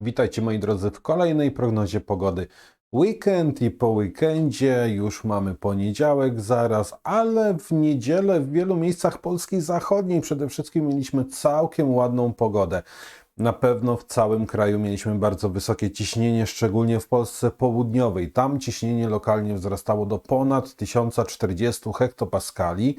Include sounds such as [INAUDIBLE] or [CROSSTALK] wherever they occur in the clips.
Witajcie moi drodzy w kolejnej prognozie pogody. Weekend i po weekendzie już mamy poniedziałek zaraz, ale w niedzielę w wielu miejscach Polski Zachodniej przede wszystkim mieliśmy całkiem ładną pogodę. Na pewno w całym kraju mieliśmy bardzo wysokie ciśnienie, szczególnie w Polsce południowej. Tam ciśnienie lokalnie wzrastało do ponad 1040 hektopaskali.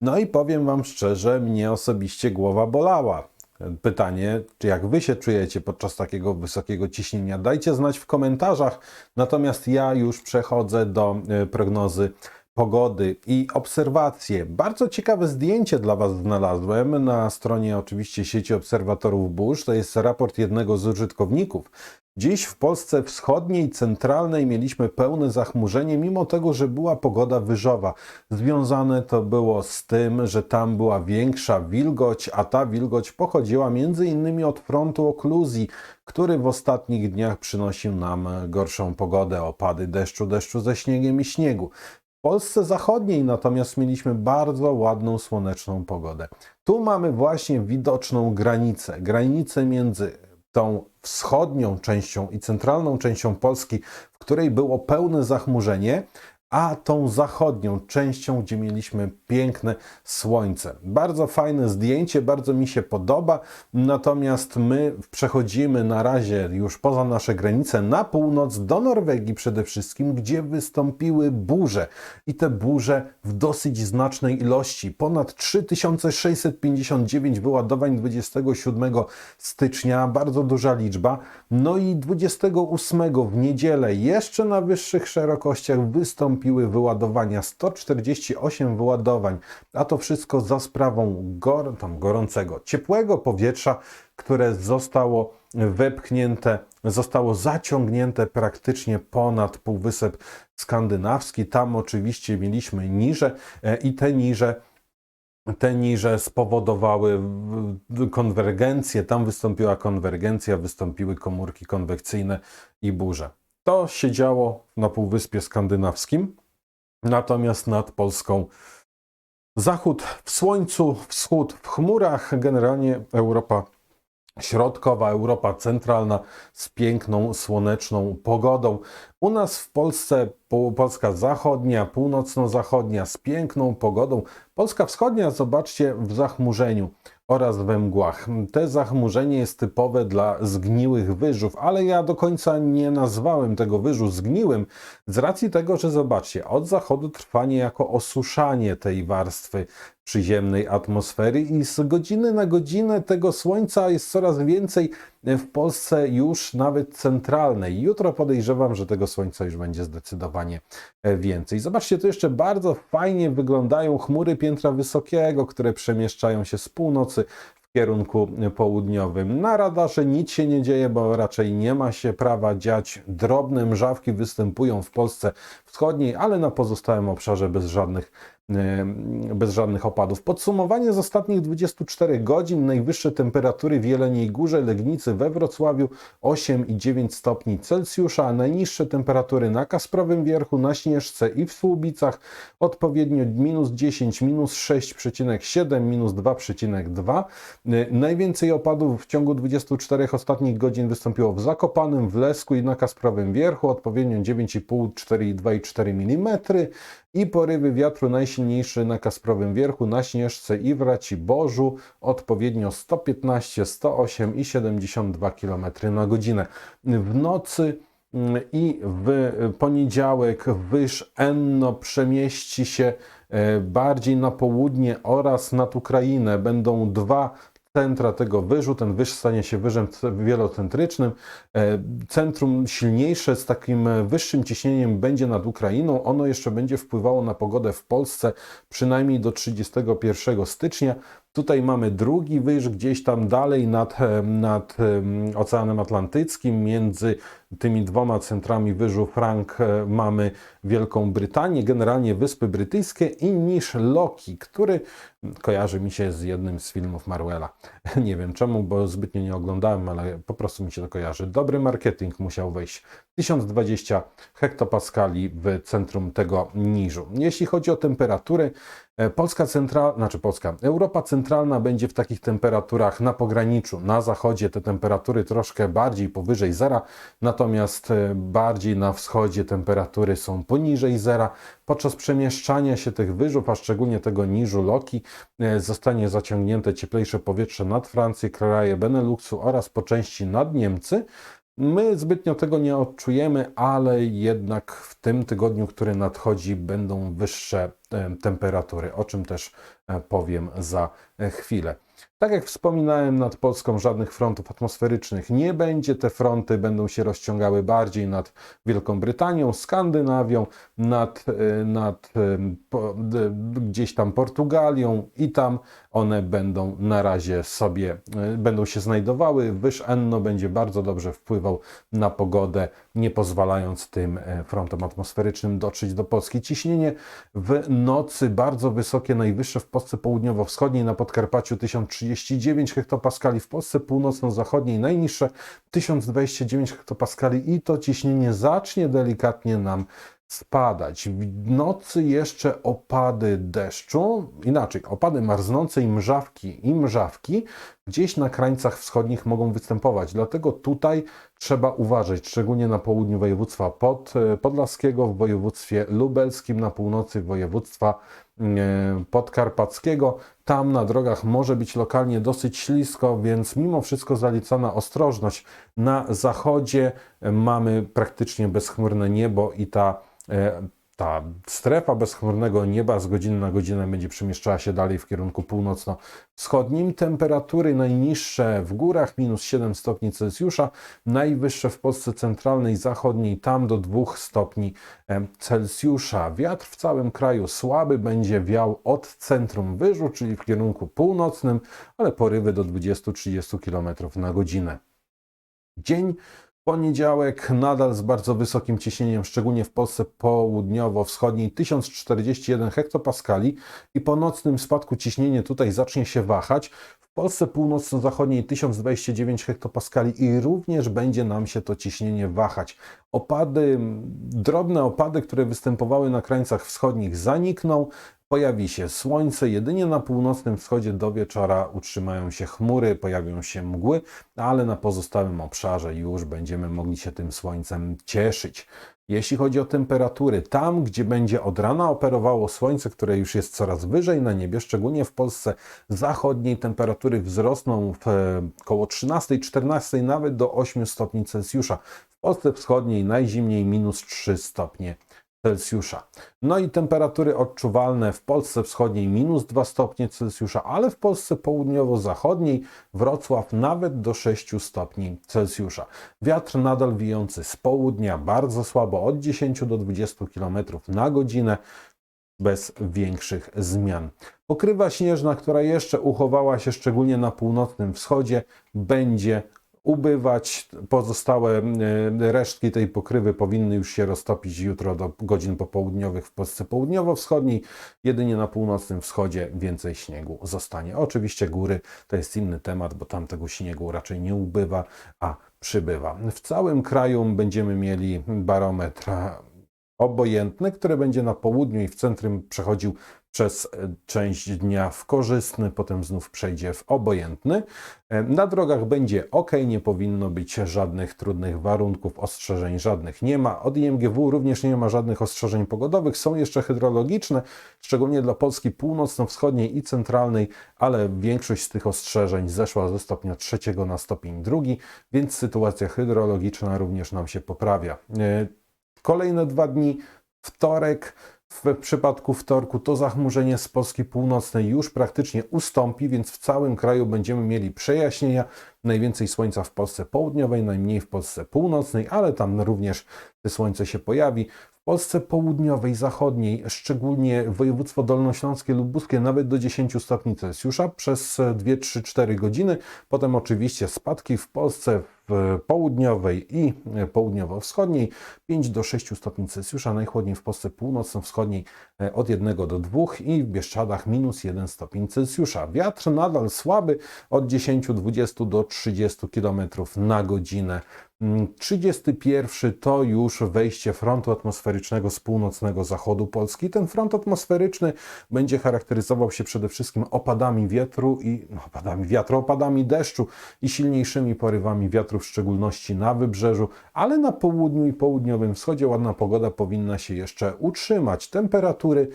No i powiem Wam szczerze, mnie osobiście głowa bolała. Pytanie, czy jak Wy się czujecie podczas takiego wysokiego ciśnienia? Dajcie znać w komentarzach. Natomiast ja już przechodzę do e, prognozy pogody i obserwacje. Bardzo ciekawe zdjęcie dla Was znalazłem na stronie oczywiście sieci obserwatorów burz. To jest raport jednego z użytkowników. Dziś w Polsce wschodniej, centralnej mieliśmy pełne zachmurzenie, mimo tego, że była pogoda wyżowa. Związane to było z tym, że tam była większa wilgoć, a ta wilgoć pochodziła innymi od frontu okluzji, który w ostatnich dniach przynosił nam gorszą pogodę, opady deszczu, deszczu ze śniegiem i śniegu. W Polsce zachodniej natomiast mieliśmy bardzo ładną, słoneczną pogodę. Tu mamy właśnie widoczną granicę, granicę między tą wschodnią częścią i centralną częścią Polski, w której było pełne zachmurzenie, a tą zachodnią częścią, gdzie mieliśmy piękne słońce. Bardzo fajne zdjęcie, bardzo mi się podoba. Natomiast my przechodzimy na razie już poza nasze granice na północ do Norwegii przede wszystkim, gdzie wystąpiły burze. I te burze w dosyć znacznej ilości. Ponad 3659 wyładowań 27 stycznia, bardzo duża liczba. No i 28 w niedzielę jeszcze na wyższych szerokościach wystąpiły wyładowania 148 wyładowań, a to wszystko za sprawą gor tam gorącego, ciepłego powietrza, które zostało wepchnięte, zostało zaciągnięte praktycznie ponad Półwysep Skandynawski. Tam oczywiście mieliśmy niże e, i te niże te niże spowodowały konwergencję, tam wystąpiła konwergencja, wystąpiły komórki konwekcyjne i burze. To się działo na Półwyspie Skandynawskim, natomiast nad Polską zachód w słońcu, wschód w chmurach, generalnie Europa środkowa, Europa centralna z piękną, słoneczną pogodą. U nas w Polsce po- Polska zachodnia, północno-zachodnia z piękną pogodą. Polska wschodnia, zobaczcie, w zachmurzeniu oraz we mgłach. Te zachmurzenie jest typowe dla zgniłych wyżów, ale ja do końca nie nazwałem tego wyżu zgniłym z racji tego, że zobaczcie, od zachodu trwa niejako osuszanie tej warstwy przyziemnej atmosfery i z godziny na godzinę tego słońca jest coraz więcej w Polsce już nawet centralnej. Jutro podejrzewam, że tego słońca już będzie zdecydowanie więcej. Zobaczcie, tu jeszcze bardzo fajnie wyglądają chmury piętra wysokiego, które przemieszczają się z północy w kierunku południowym. Na radarze nic się nie dzieje, bo raczej nie ma się prawa dziać. Drobne mrzawki występują w Polsce wschodniej, ale na pozostałym obszarze bez żadnych bez żadnych opadów. Podsumowanie z ostatnich 24 godzin. Najwyższe temperatury w Jeleniej Górze, Legnicy we Wrocławiu 8,9 stopni Celsjusza, a najniższe temperatury na Kasprowym Wierchu, na Śnieżce i w Słubicach odpowiednio minus 10, minus 6,7, minus 2,2. Y, Najwięcej opadów w ciągu 24 ostatnich godzin wystąpiło w Zakopanym, w Lesku i na Kasprowym Wierchu, odpowiednio 9,5, 4,2 i 4 mm i porywy wiatru najsilniejszy na Kasprowym Wierchu, na Śnieżce i w Raciborzu, odpowiednio 115, 108 i 72 km na godzinę. W nocy mm, i w poniedziałek wyż Enno przemieści się e, bardziej na południe oraz nad Ukrainę. Będą dwa centra tego wyżu. Ten wyż stanie się wyżem wielocentrycznym. E, Centrum silniejsze z takim e, wyższym ciśnieniem będzie nad Ukrainą. Ono jeszcze będzie wpływało na pogodę w Polsce przynajmniej do 31 stycznia. Tutaj mamy drugi wyż gdzieś tam dalej nad, e, nad em, Oceanem Atlantyckim. Między tymi dwoma centrami wyżu Frank e, mamy Wielką Brytanię, generalnie Wyspy Brytyjskie i niż Loki, który kojarzy mi się z jednym z filmów Marwela. [LAUGHS] Nie wiem czemu, bo zbytnio nie oglądałem, ale po prostu mi się to kojarzy. Dobry marketing musiał wejść. 1020 hektopaskali w centrum tego niżu. Jeśli chodzi o temperatury, e, Polska centralna, znaczy Polska, Europa centralna będzie w takich temperaturach na pograniczu. Na zachodzie te temperatury troszkę bardziej powyżej zera, natomiast e, bardziej na wschodzie temperatury są poniżej zera. Podczas przemieszczania się tych wyżów, a szczególnie tego niżu Loki, e, zostanie zaciągnięte cieplejsze powietrze nad Francję, kraje Beneluxu oraz po części nad Niemcy. My zbytnio tego nie odczujemy, ale jednak w tym tygodniu, który nadchodzi, będą wyższe temperatury, o czym też e, powiem za e, chwilę. Tak jak wspominałem, nad Polską żadnych frontów atmosferycznych nie będzie. Te fronty będą się rozciągały bardziej nad Wielką Brytanią, Skandynawią, nad, nad po, gdzieś tam Portugalią i tam one będą na razie sobie, będą się znajdowały. Wyż Enno będzie bardzo dobrze wpływał na pogodę, nie pozwalając tym frontom atmosferycznym dotrzeć do Polski. Ciśnienie w nocy bardzo wysokie, najwyższe w Polsce południowo-wschodniej, na Podkarpaciu 1039 hektopaskali, w Polsce północno-zachodniej najniższe 1029 hektopaskali i to ciśnienie zacznie delikatnie nam spadać. W nocy jeszcze opady deszczu, inaczej, opady marznące i mrzawki i mrzawki gdzieś na krańcach wschodnich mogą występować. Dlatego tutaj trzeba uważać, szczególnie na południu województwa pod, podlaskiego, w województwie lubelskim, na północy województwa e, podkarpackiego. Tam na drogach może być lokalnie dosyć ślisko, więc mimo wszystko zalicana ostrożność. Na zachodzie mamy praktycznie bezchmurne niebo i ta E, ta strefa bezchmurnego nieba z godziny na godzinę będzie przemieszczała się dalej w kierunku północno-wschodnim. Temperatury najniższe w górach minus 7 stopni Celsjusza, najwyższe w Polsce centralnej i zachodniej tam do 2 stopni Celsjusza. Wiatr w całym kraju słaby będzie wiał od centrum wyżu, czyli w kierunku północnym, ale porywy do 20-30 km na godzinę. Dzień Poniedziałek nadal z bardzo wysokim ciśnieniem, szczególnie w Polsce południowo-wschodniej 1041 hektopaskali i po nocnym spadku ciśnienie tutaj zacznie się wahać. W Polsce północno-zachodniej 1029 hektopaskali i również będzie nam się to ciśnienie wahać. Opady, drobne opady, które występowały na krańcach wschodnich zanikną, Pojawi się słońce, jedynie na północnym wschodzie do wieczora utrzymają się chmury, pojawią się mgły, ale na pozostałym obszarze już będziemy mogli się tym słońcem cieszyć. Jeśli chodzi o temperatury, tam gdzie będzie od rana operowało słońce, które już jest coraz wyżej na niebie, szczególnie w Polsce zachodniej, temperatury wzrosną w około 13-14, nawet do 8 stopni Celsjusza. W Polsce wschodniej najzimniej minus 3 stopnie Celsjusza. No i temperatury odczuwalne w Polsce wschodniej minus 2 stopnie Celsjusza, ale w Polsce południowo-zachodniej Wrocław nawet do 6 stopni Celsjusza. Wiatr nadal wijący z południa bardzo słabo od 10 do 20 km na godzinę bez większych zmian. Pokrywa śnieżna, która jeszcze uchowała się szczególnie na północnym wschodzie, będzie ubywać. Pozostałe e, resztki tej pokrywy powinny już się roztopić jutro do godzin popołudniowych w Polsce południowo-wschodniej. Jedynie na północnym wschodzie więcej śniegu zostanie. Oczywiście góry to jest inny temat, bo tam tego śniegu raczej nie ubywa, a przybywa. W całym kraju będziemy mieli barometr obojętny, który będzie na południu i w centrum przechodził przez e, część dnia w korzystny, potem znów przejdzie w obojętny. E, na drogach będzie ok, nie powinno być żadnych trudnych warunków, ostrzeżeń żadnych nie ma. Od IMGW również nie ma żadnych ostrzeżeń pogodowych, są jeszcze hydrologiczne, szczególnie dla Polski północno-wschodniej i centralnej, ale większość z tych ostrzeżeń zeszła ze stopnia trzeciego na stopień drugi, więc sytuacja hydrologiczna również nam się poprawia. E, kolejne dwa dni, wtorek, w przypadku wtorku to zachmurzenie z Polski Północnej już praktycznie ustąpi, więc w całym kraju będziemy mieli przejaśnienia. Najwięcej słońca w Polsce Południowej, najmniej w Polsce Północnej, ale tam również słońce się pojawi. W Polsce Południowej, Zachodniej, szczególnie województwo dolnośląskie, lubuskie, nawet do 10 stopni Celsjusza przez 2, 3, 4 godziny. Potem oczywiście spadki w Polsce południowej i południowo-wschodniej 5 do 6 stopni Celsjusza, najchłodniej w Polsce północno-wschodniej e, od 1 do 2 i w Bieszczadach minus 1 stopień Celsjusza. Wiatr nadal słaby od 10-20 do 30 km na godzinę. Mm, 31 to już wejście frontu atmosferycznego z północnego zachodu Polski. Ten front atmosferyczny będzie charakteryzował się przede wszystkim opadami wiatru i no, opadami wiatru, opadami deszczu i silniejszymi porywami wiatru, w szczególności na wybrzeżu, ale na południu i południowym wschodzie ładna pogoda powinna się jeszcze utrzymać. Temperatury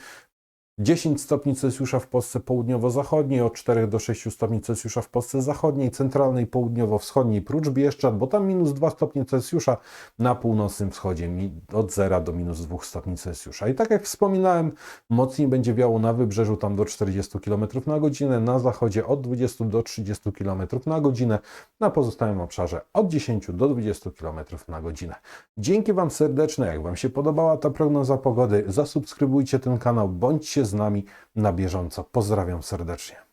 10 stopni Celsjusza w Polsce południowo-zachodniej, od 4 do 6 stopni Celsjusza w Polsce zachodniej, centralnej, południowo-wschodniej, prócz Bieszczad, bo tam minus 2 stopnie Celsjusza, na północnym wschodzie od 0 do minus 2 stopni Celsjusza. I tak jak wspominałem, mocniej będzie wiało na wybrzeżu tam do 40 km na godzinę, na zachodzie od 20 do 30 km na godzinę, na pozostałym obszarze od 10 do 20 km na godzinę. Dzięki Wam serdeczne, jak Wam się podobała ta prognoza pogody, zasubskrybujcie ten kanał, bądźcie z nami na bieżąco. Pozdrawiam serdecznie.